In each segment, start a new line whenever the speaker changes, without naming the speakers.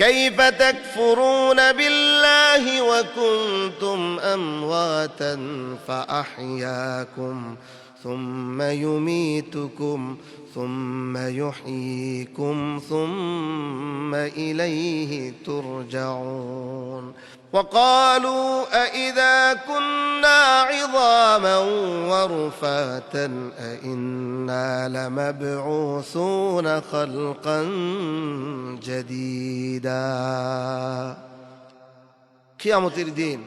كيف تكفرون بالله وكنتم أمواتا فأحياكم ثم يميتكم ثم يحييكم ثم إليه ترجعون وقالوا أإذا كنا عظاما ورفاتا أإنا لمبعوثون خلقا جديدا কিয়ামতের দিন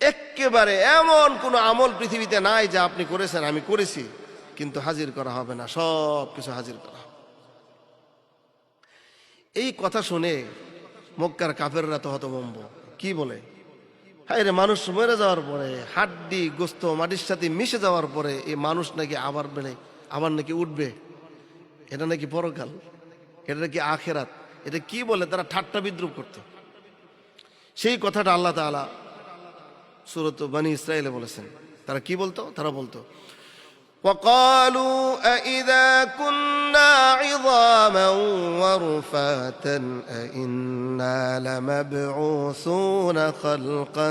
একেবারে এমন কোন আমল পৃথিবীতে নাই যা আপনি করেছেন আমি করেছি কিন্তু হাজির করা হবে না সব কিছু হাজির করা হবে এই কথা শুনে মক্কার কাফেররা তো হতভম্ব। কি বলে? হায় রে, মানুষ মরে যাওয়ার পরে, হাড্ডি, গোস্ত, মাটির সাথে মিশে যাওয়ার পরে এই মানুষ নাকি আবার বেড়ে, আবার নাকি উঠবে? এটা নাকি পরকাল? এটা নাকি আখেরাত? এটা কি বলে? তারা ঠাট্টা বিদ্রুপ করত। সেই কথাটা আল্লাহ তাআলা সুরত বানি ইসরায়েলে বলেছেন। তারা কি বলতো? তারা বলতো وقالوا أإذا كنا عظاما ورفاتا أإنا لمبعوثون خلقا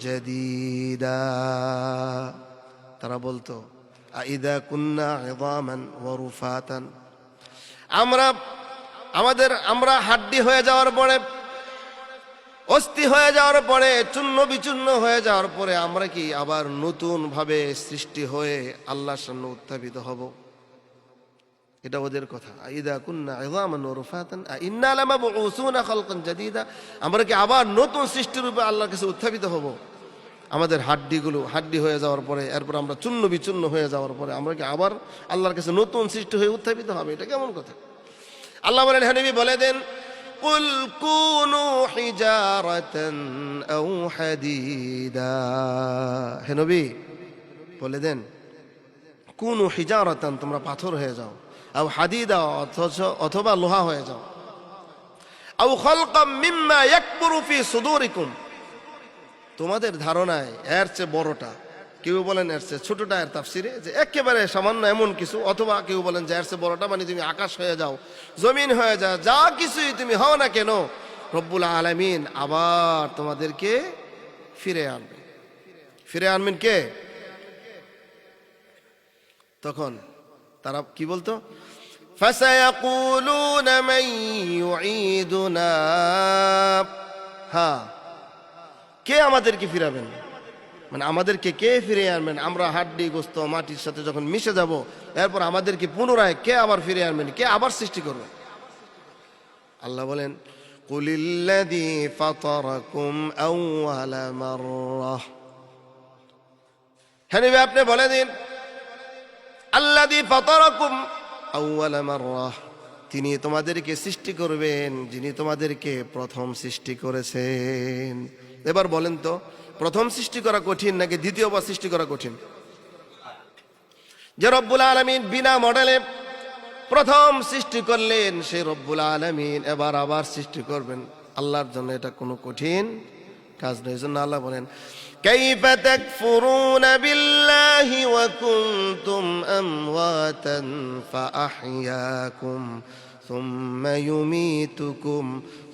جديدا তারা বলতো আইদা কুন্না ইদামান ওয়ারুফাতান আমরা আমাদের আমরা হাড্ডি হয়ে যাওয়ার পরে অস্থি হয়ে যাওয়ার পরে, চূর্ণ বিচূর্ণ হয়ে যাওয়ার পরে আমরা কি আবার নতুন ভাবে সৃষ্টি হয়ে আল্লাহর সামনে উত্থাপিত হব? এটা ওদের কথা। আইদা কুন্না ইন্না জাদীদা। আমরা কি আবার নতুন সৃষ্টি রূপে আল্লাহর কাছে উত্থাপিত হব? আমাদের হাড্ডিগুলো, হাড্ডি হয়ে যাওয়ার পরে, এরপর আমরা চূর্ণ বিচূর্ণ হয়ে যাওয়ার পরে আমরা কি আবার আল্লাহর কাছে নতুন সৃষ্টি হয়ে উত্থাপিত হবে? এটা কেমন কথা? আল্লাহ বলেন হানিবি বলে দেন قل كونوا حجارة أو حديدا হে নবী বলে দেন কোন হিজারতান তোমরা পাথর হয়ে যাও আও হাদিদা অথচ অথবা লোহা হয়ে যাও আও খলকাম মিম্মা ইয়াকবুরু ফি সুদুরিকুম তোমাদের ধারণায় এর চেয়ে বড়টা কেউ বলেন এর চেয়ে ছোটটা এর তাফসিরে যে একেবারে সামান্য এমন কিছু অথবা কেউ বলেন যে এর চেয়ে বড়টা মানে তুমি আকাশ হয়ে যাও জমিন হয়ে যাও যা কিছুই তুমি হও না কেন রব্বুল আলামিন আবার তোমাদেরকে ফিরে আনবে ফিরে আনবেন কে তখন তারা কি বলতো فسيقولون من يعيدنا হ্যাঁ কে আমাদেরকে ফিরাবেন মানে আমাদেরকে কে ফিরে আনবেন? আমরা হাড্ডি, গোস্ত, মাটির সাথে যখন মিশে যাব, এরপর আমাদেরকে পুনরায় কে আবার ফিরে আনবেন? কে আবার সৃষ্টি করবেন আল্লাহ বলেন হ্যাঁ আপনি বলে দিন মাররাহ তিনি তোমাদেরকে সৃষ্টি করবেন, যিনি তোমাদেরকে প্রথম সৃষ্টি করেছেন। এবার বলেন তো প্রথম সৃষ্টি করা কঠিন নাকি দ্বিতীয়বার সৃষ্টি করা কঠিন যে রব্বুল আলমিন বিনা মডেলে প্রথম সৃষ্টি করলেন সেই রব্বুল আলমিন এবার আবার সৃষ্টি করবেন আল্লাহর জন্য এটা কোনো কঠিন কাজ নয় এই জন্য আল্লাহ বলেন كيف تكفرون بالله وكنتم أمواتا فأحياكم ثم يميتكم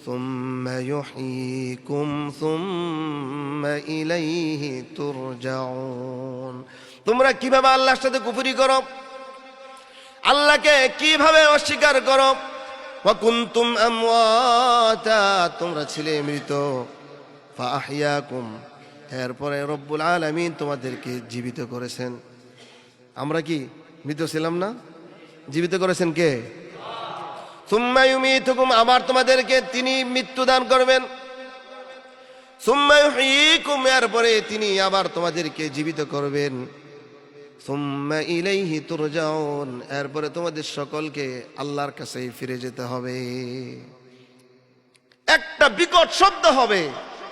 ثم يحييكم ثم إليه ترجعون তোমরা কিভাবে আল্লাহর সাথে কুফরি করো আল্লাহকে কিভাবে অস্বীকার করো ওয়াকুনতুম আমওয়াতা তোমরা ছিলে মৃত ফাহিয়াকুম এরপরে রব্বুল আলামিন তোমাদেরকে জীবিত করেছেন আমরা কি মৃত ছিলাম না জীবিত করেছেন কে সুম্মা ইউমিতুকুম আবার তোমাদেরকে তিনি মৃত্যু দান করবেন। সুম্মা ইউহয়িকুম এরপরে তিনি আবার তোমাদেরকে জীবিত করবেন। সুম্মা ইলাইহি তুরজাউন, এরপরে তোমাদের সকলকে আল্লাহর কাছেই ফিরে যেতে হবে। একটা বিকট শব্দ হবে,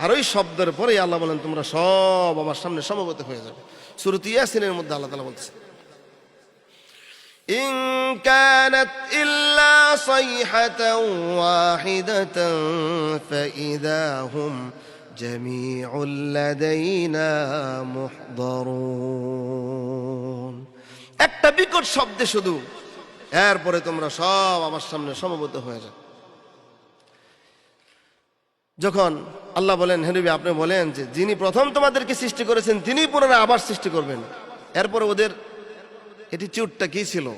আর ওই শব্দের পরে আল্লাহ বলেন, তোমরা সব আমার সামনে সমবেত হয়ে যাবে। সুরত ইয়াসিনের মধ্যে আল্লাহ তালা বলতেছে إن كانت إلا صيحة واحدة فإذا هم جميع لدينا محضرون একটা বিকট শব্দে শুধু এরপরে তোমরা সব আমার সামনে সমবেত হয়ে যাও যখন আল্লাহ বলেন হেনবি আপনি বলেন যে যিনি প্রথম তোমাদেরকে সৃষ্টি করেছেন তিনি পুনরায় আবার সৃষ্টি করবেন এরপরে ওদের এটি চুটটা কি ছিল?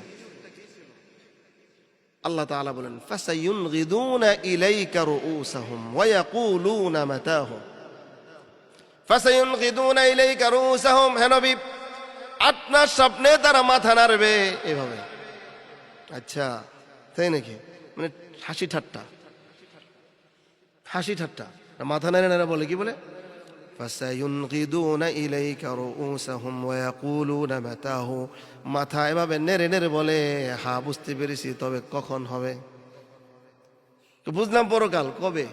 আল্লাহ তাআলা বলেন আপনার স্বপ্নে তারা মাথা নাড়বে। এভাবে। আচ্ছা তাই নাকি? মানে হাসি ঠাট্টা। হাসি ঠাট্টা। মাথা নেড়ে নেড়ে বলে, কি বলে? মাথা এভাবে নেড়ে নেড়ে বলে হ্যাঁ বুঝতে পেরেছি তবে কখন হবে তো বুঝলাম পরকাল কবে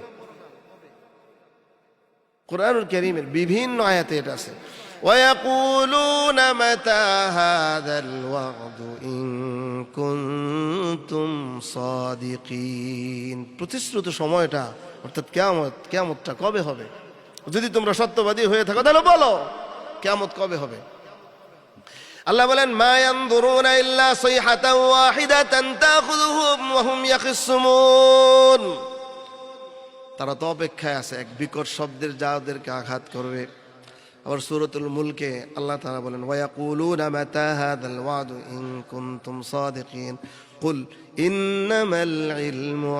কোরআনুল করিমের বিভিন্ন আয়াতে এটা আছে ويقولون متى هذا الوعد إن كنتم صادقين প্রতিশ্রুত সময়টা অর্থাৎ কেয়ামত কেয়ামতটা কবে হবে যদি তোমরা সত্যবাদী হয়ে থাকো, তাহলে বলো, কেয়ামত কবে হবে? আল্লাহ বলেন, মা ইয়ানদুরুনা ইল্লা সাইহাতান ওয়াহিদাতান তাখুযুহুম ওয়া হুম তারা তো অপেক্ষায় আছে, এক বিকট শব্দের যা ওদেরকে আঘাত করবে। আবার সুরতুল মুলকে আল্লাহ তাআলা বলেন ওয়া ইয়াকুলুনা মাতা হাদাল ওয়াদু ইন কুনতুম সাদিকিন। কুল, ইন্নামাল ইলমু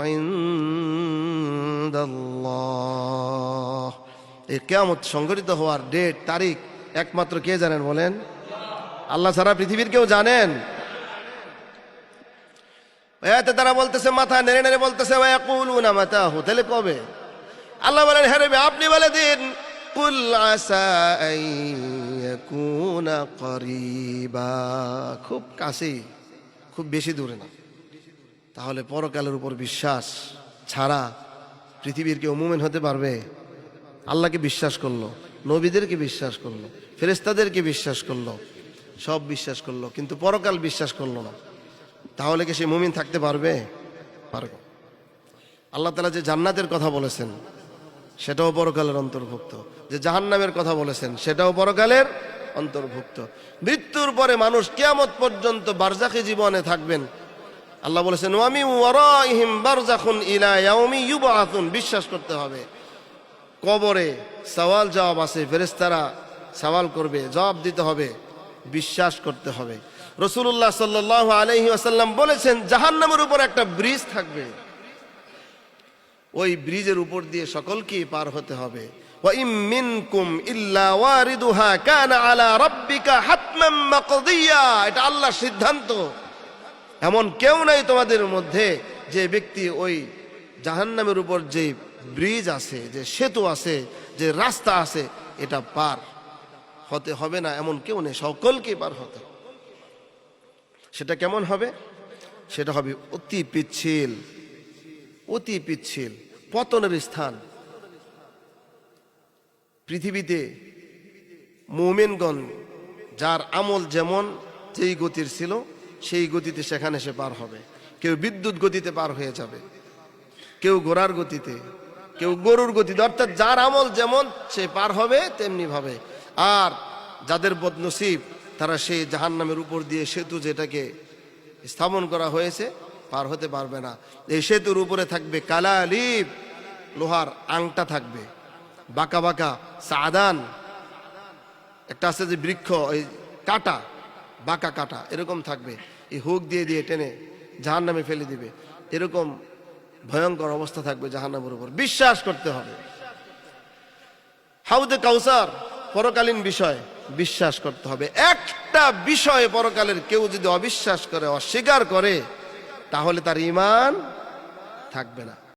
ইনদাল্লাহ। এই কেয়ামত সংঘটিত হওয়ার ডেট তারিখ, একমাত্র কে জানেন বলেন? আল্লাহ সারা পৃথিবীর কেউ জানেন? এতে তারা বলতেছে, মাথা নেড়ে নেড়ে বলতেছে না মাথা হোটেলে কবে? আল্লাহ বলেন হ্যাঁ রে আপনি বলে দিন করিবা খুব কাছেই খুব বেশি দূরে না। তাহলে পরকালের উপর বিশ্বাস ছাড়া পৃথিবীর কেউ মুমেন হতে পারবে? আল্লাহকে বিশ্বাস করল, নবীদেরকে বিশ্বাস করল ফেরেস্তাদেরকে বিশ্বাস করল, সব বিশ্বাস করল, কিন্তু পরকাল বিশ্বাস করল না। তাহলে কি সে মুমিন থাকতে পারবে? পারবে। আল্লাহ তালা যে জান্নাতের কথা বলেছেন, সেটাও পরকালের অন্তর্ভুক্ত। যে জাহান্নামের কথা বলেছেন, সেটাও পরকালের অন্তর্ভুক্ত। মৃত্যুর পরে মানুষ কিয়ামত পর্যন্ত বারজাখি জীবনে থাকবেন। আল্লাহ বলেছেন ওয়ামি ওয়ারাইহিম বারজাখুন ইলা ইয়াউমি ইউবআতুন বিশ্বাস করতে হবে। কবরে সওয়াল জবাব আছে ফেরেস্তারা সওয়াল করবে, জবাব দিতে হবে, বিশ্বাস করতে হবে। রসুল্লাহ সাল্ল আলহি আসাল্লাম বলেছেন জাহান নামের উপর একটা ব্রিজ থাকবে। ওই ব্রিজের উপর দিয়ে সকলকেই পার হতে হবে। এটা আল্লাহ সিদ্ধান্ত। এমন কেউ নাই তোমাদের মধ্যে যে ব্যক্তি ওই জাহান্নামের উপর যে ব্রিজ আছে, যে সেতু আছে, যে রাস্তা আছে, এটা পার হতে হবে না, এমন কেউ নেই সকলকে পার হতে সেটা কেমন হবে? সেটা হবে অতি পিচ্ছিল অতি পিচ্ছিল, পতনের স্থান। পৃথিবীতে মোমেনগণ, যার আমল যেমন যেই গতির ছিল, সেই গতিতে সেখানে সে পার হবে। কেউ বিদ্যুৎ গতিতে পার হয়ে যাবে, কেউ ঘোড়ার গতিতে কেউ গরুর গতিতে অর্থাৎ যার আমল যেমন সে পার হবে, তেমনি ভাবে। আর যাদের বদনসিব, তারা সেই জাহান্নামের উপর দিয়ে সেতু যেটাকে স্থাপন করা হয়েছে, পার হতে পারবে না। এই সেতুর উপরে থাকবে কালা আলিপ লোহার আংটা থাকবে, বাঁকা বাঁকা সাদান। একটা আছে যে বৃক্ষ, ওই কাটা, বাঁকা কাটা, এরকম থাকবে। এই হুক দিয়ে দিয়ে টেনে জাহান নামে ফেলে দিবে। এরকম ভয়ঙ্কর অবস্থা থাকবে জাহান্নামের উপর। বিশ্বাস করতে হবে। হাউদে কাউসার, পরকালীন বিষয়, বিশ্বাস করতে হবে। একটা বিষয়ে পরকালের কেউ যদি অবিশ্বাস করে, অস্বীকার করে, তাহলে তার ইমান থাকবে না।